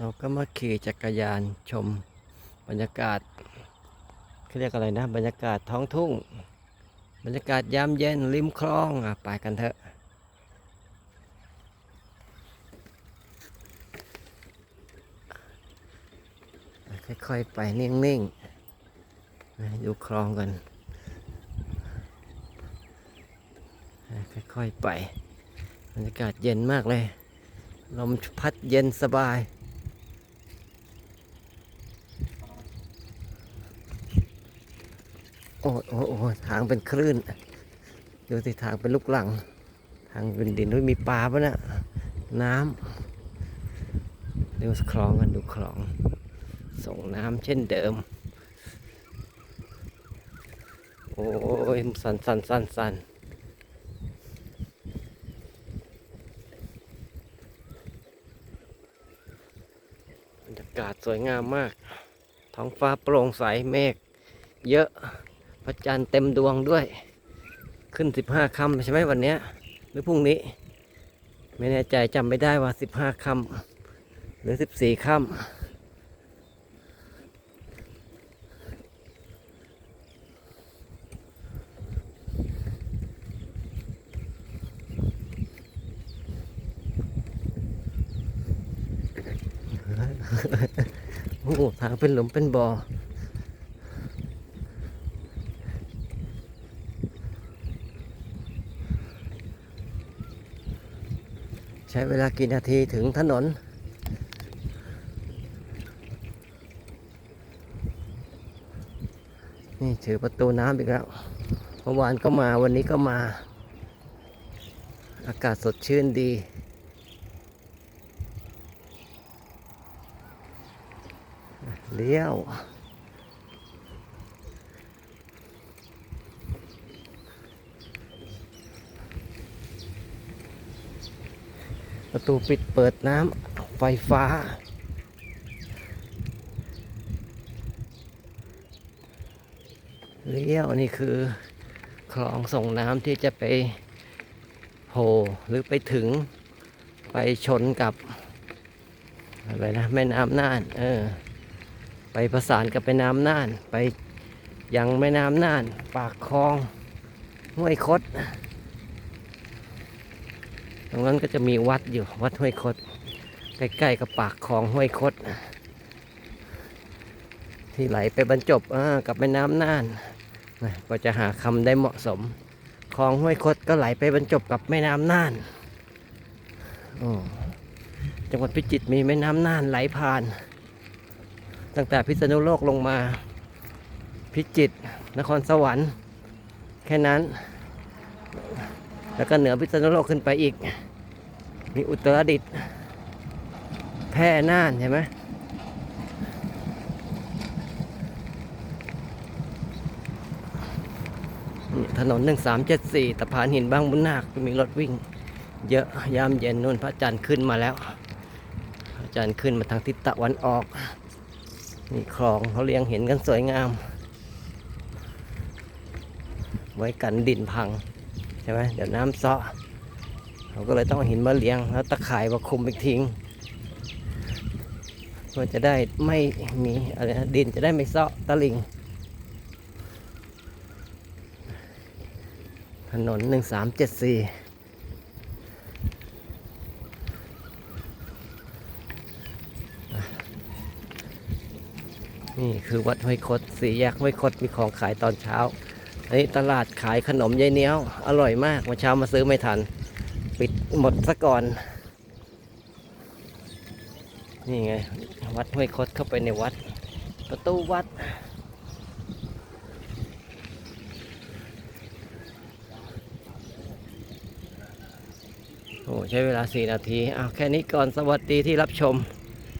เราก็มาขี่จักรยานชมบรรยากาศเขาเรียกอะไรนะ บรรยากาศท้องทุ่ง บรรยากาศยามเย็นริมคลองอะไปกันเถอะค่อยๆไปนิ่งๆดูคลองกัน ค่อยๆไป บรรยากาศเย็นมากเลย ลมพัดเย็นสบาย โอ้ยโอ้ยโอ้ยทางเป็นคลื่นดูสิทางเป็นลูกหลัง ทางเป็นดินด้วยมีปลาปะนะ่ะน้ำดูคลองกันดูคลอง ส่งน้ำเช่นเดิม โอ้ยสันสันสันสันบรรยากาศสวยงามมาก ท้องฟ้าโปร่งใสเมฆเยอะ พระจันทร์เต็มดวงด้วย ขึ้นสิบห้าค่ำใช่ไหมวันนี้หรือพรุ่งนี้ ไม่แน่ใจจำไม่ได้ว่าสิบห้าค่ำหรือสิบสี่ค่ำโอ้ทางเป็นหลุมเป็นบ่อ ช้เวลากี่นาทีถึงถนน นี่ถือประตูน้ำอีกแล้วเมื่อวานก็มาวันนี้ก็มา อากาศสดชื่นดี เลี้ยว ประตูปิดเปิดน้ำไฟฟ้า เลี้ยวนี่คือคลองส่งน้ำที่จะไปโผล่หรือไปถึงไปชนกับอะไรนะแม่น้ำน่านเออไปประสานกับแม่น้ำน่าน ไปยังแม่น้ำน่าน ปากคลองห้วยคด รงนั้นก็จะมีวัดอยู่วัดห้วยคด ใกล้ๆกับปากคลองห้วยคด ที่ไหลไปบรรจบกับแม่น้ำน่านก็จะหาคำได้เหมาะสมคลองห้วยคดก็ไหลไปบรรจบกับแม่น้ำน่านจังหวัดพิจิตรมีแม่น้ำน่านไหลผ่าน ตั้งแต่พิษณุโลกลงมา พิจิตรนครสวรรค์ แค่นั้น แล้วก็เหนือพิษณุโลกขึ้นไปอีก มีอุตรดิตถ์แพร่น่านเห็นไหมนี่ถนน 1374ตะพานหินบางบุญนาคมีรถวิ่ง เยอะยามเย็นนู่นพระจันทร์ขึ้นมาแล้ว พระจันทร์ขึ้นมาทางทิศตะวันออกนี่คลองเขาเลี้ยงเห็นกันสวยงาม ไว้กันดินพัง ใช่ไหมเดี๋ยวน้ำเซาะเราก็เลยต้องหินมาเลี้ยงแล้วตะข่ายมาคุมอีกทิ้งเพื่อจะได้ไม่มีอะไรนะดินจะได้ไม่เซาะตะลิงถนนหนึ่งสามเจ็ดสี่นี่คือวัดห้วยคดสี่แยกห้วยคดมีของขายตอนเช้า อันนี้ตลาดขายขนมยายเนี้ยว อร่อยมากเมื่อเช้ามาซื้อไม่ทัน ปิดหมดซะก่อน นี่ไง วัดห้วยคดเข้าไปในวัด ประตูวัด โอ้ใช้เวลา4นาที เอาแค่นี้ก่อนสวัสดีที่รับชม